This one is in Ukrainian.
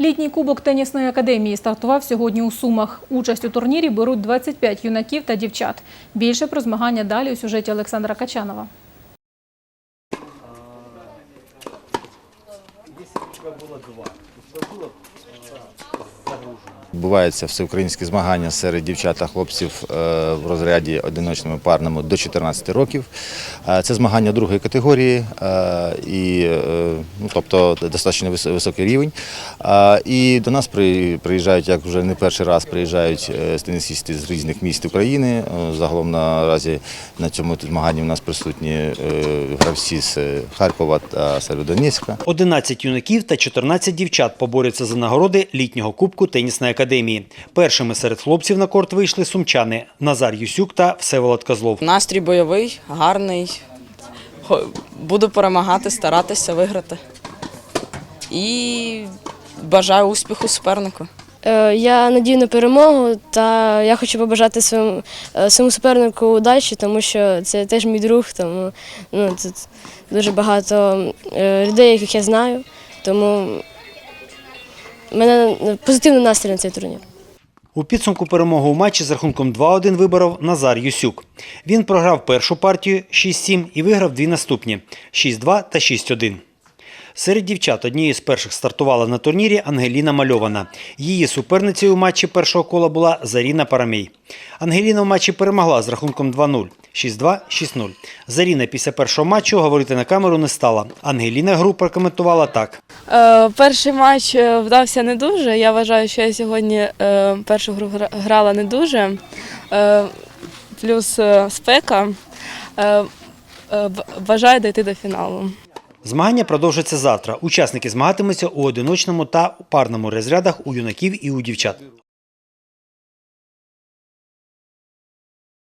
Літній кубок тенісної академії стартував сьогодні у Сумах. Участь у турнірі беруть 25 юнаків та дівчат. Більше про змагання далі у сюжеті Олександра Качанова. Відбуваються всеукраїнські змагання серед дівчат та хлопців е, в розряді одиночному парному до 14 років. Е, Це змагання другої категорії, е, і, ну, тобто достатньо високий рівень. І до нас приїжджають, як вже не перший раз, приїжджають тенісисти з різних міст України. Загалом наразі на цьому змаганні у нас присутні гравці з Харкова та Северодонецька. 11 юнаків та 14 дівчат поборються за нагороди літнього кубку тенісної академії. Першими серед хлопців на корт вийшли сумчани Назар Юсюк та Всеволод Козлов. Настрій бойовий, гарний. Буду перемагати, старатися виграти. І бажаю успіху супернику. Е, Я надію на перемогу, та я хочу побажати своєму, е, своєму супернику удачі, тому що це теж мій друг, тому ну, тут дуже багато е, людей, яких я знаю, тому в мене позитивний настрій на цей турнір. У підсумку перемогу у матчі з рахунком 2-1 виборов Назар Юсюк. Він програв першу партію 6-7 і виграв дві наступні 6-2 та 6-1. Серед дівчат однією з перших стартувала на турнірі Ангеліна Мальована. Її суперницею у матчі першого кола була Заріна Парамій. Ангеліна в матчі перемогла з рахунком 2-0, 6-2, 6-0. Заріна після першого матчу говорити на камеру не стала. Ангеліна гру прокоментувала так. Е, Перший матч е, вдався не дуже. Я вважаю, що я сьогодні е, першу гру грала не дуже. Е, Плюс спека. Е, е, Бажаю дійти до фіналу. Змагання продовжаться завтра. Учасники змагатимуться у одиночному та парному розрядах у юнаків і у дівчат.